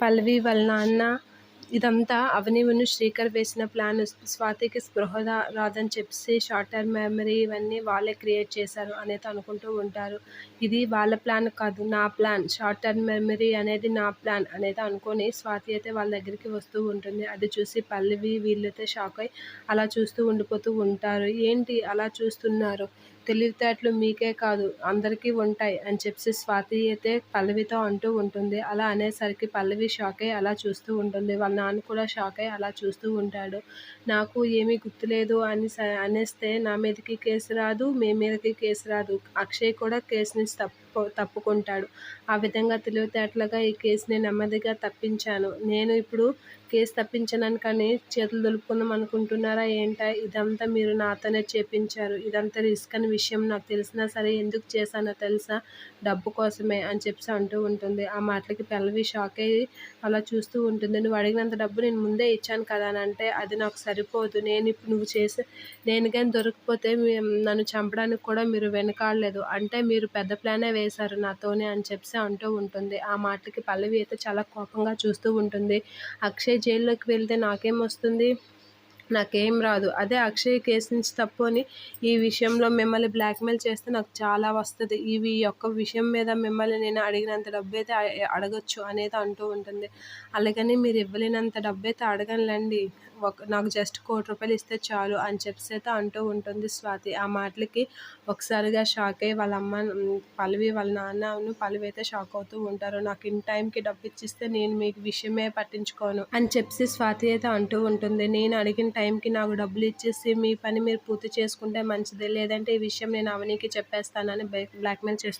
పల్లవి వాళ్ళ నాన్న ఇదంతా అవనివును శ్రీకర్ వేసిన ప్లాన్. స్వాతికి స్పృహ రాదని చెప్పేసి షార్ట్ టర్మ్ మెమరీ ఇవన్నీ వాళ్ళే క్రియేట్ చేశారు అనేది అనుకుంటూ ఉంటారు. ఇది వాళ్ళ ప్లాన్ కాదు నా ప్లాన్. షార్ట్ టర్మ్ మెమరీ అనేది నా ప్లాన్ అనేది అనుకొని స్వాతి అయితే వాళ్ళ దగ్గరికి వస్తూ ఉంటుంది. అది చూసి పల్లవి వీళ్ళైతే షాక్ అయి అలా చూస్తూ ఉండిపోతూ ఉంటారు. ఏంటి అలా చూస్తున్నారు? తెలివితేటలు మీకే కాదు అందరికీ ఉంటాయి అని చెప్పి స్వాతి అయితే పల్లవితో అంటూ ఉంటుంది. అలా అనేసరికి పల్లవి షాక్ అయ్యి అలా చూస్తూ ఉంటుంది. వాళ్ళ నాన్న కూడా షాక్ అయ్యి అలా చూస్తూ ఉంటాడు. నాకు ఏమీ గుర్తులేదు అని స- అనేస్తే నా మీదకి కేసు రాదు మీ మీదకి కేసు రాదు. అక్షయ్ కూడా కేసుని తప్పు తప్పుకుంటాడు. ఆ విధంగా తెలివితేటలుగా ఈ కేసుని నెమ్మదిగా తప్పించాను. నేను ఇప్పుడు కేసు తప్పించానని కానీ చేతులు దులుపుకుందాం అనుకుంటున్నారా ఏంటా? ఇదంతా మీరు నాతోనే చేపించారు. ఇదంతా రిస్క్ అని విషయం నాకు తెలిసినా సరే ఎందుకు చేశానో తెలుసా? డబ్బు కోసమే అని చెప్పి అంటూ ఉంటుంది. ఆ మాటలకి పల్లవి షాక్ అయ్యి అలా చూస్తూ ఉంటుంది. నువ్వు అడిగినంత డబ్బు నేను ముందే ఇచ్చాను కదా అని అంటే అది నాకు సరిపోదు. నేను ఇప్పుడు నువ్వు చేసే నేను కానీ దొరికిపోతే నన్ను చంపడానికి కూడా మీరు వెనకాడలేదు. అంటే మీరు పెద్ద ప్లానే వేశారు నాతోనే అని చెప్పి అంటూ ఉంటుంది. ఆ మాటలకి పల్లవి అయితే చాలా కోపంగా చూస్తూ ఉంటుంది. అక్షయ్ జైల్లోకి వెళ్తే నాకేం వస్తుంది? నాకేం రాదు. అదే అక్షయ్ కేసు నుంచి తప్పు అని ఈ విషయంలో మిమ్మల్ని బ్లాక్మెయిల్ చేస్తే నాకు చాలా వస్తుంది. ఇవి ఈ యొక్క విషయం మీద మిమ్మల్ని నేను అడిగినంత డబ్బు అయితే అడగొచ్చు అనేది అంటూ ఉంటుంది. అలాగని మీరు ఇవ్వలేనంత డబ్బు అయితే అడగనులేండి. నాకు జస్ట్ కోటి రూపాయలు ఇస్తే చాలు అని చెప్పి అయితే అంటూ ఉంటుంది స్వాతి. ఆ మాటలకి ఒకసారిగా షాక్ అయ్యి వాళ్ళ అమ్మ ఉమ్, పల్లవి వాళ్ళ నాన్నను పల్లవి అయితే షాక్ అవుతూ ఉంటారు. నాకు ఇన్ టైంకి డబ్బు ఇచ్చిస్తే నేను మీకు విషయమే పట్టించుకోను అని చెప్పి స్వాతి అయితే అంటూ ఉంటుంది. నేను అడిగిన టైంకి నాకు డబ్బులు ఇచ్చేసి మీ పని మీరు పూర్తి చేసుకుంటే మంచిది లేదంటే ఈ విషయం నేను అవనీకి చెప్పేస్తానని బ్లాక్మెయిల్ చేస్తుంది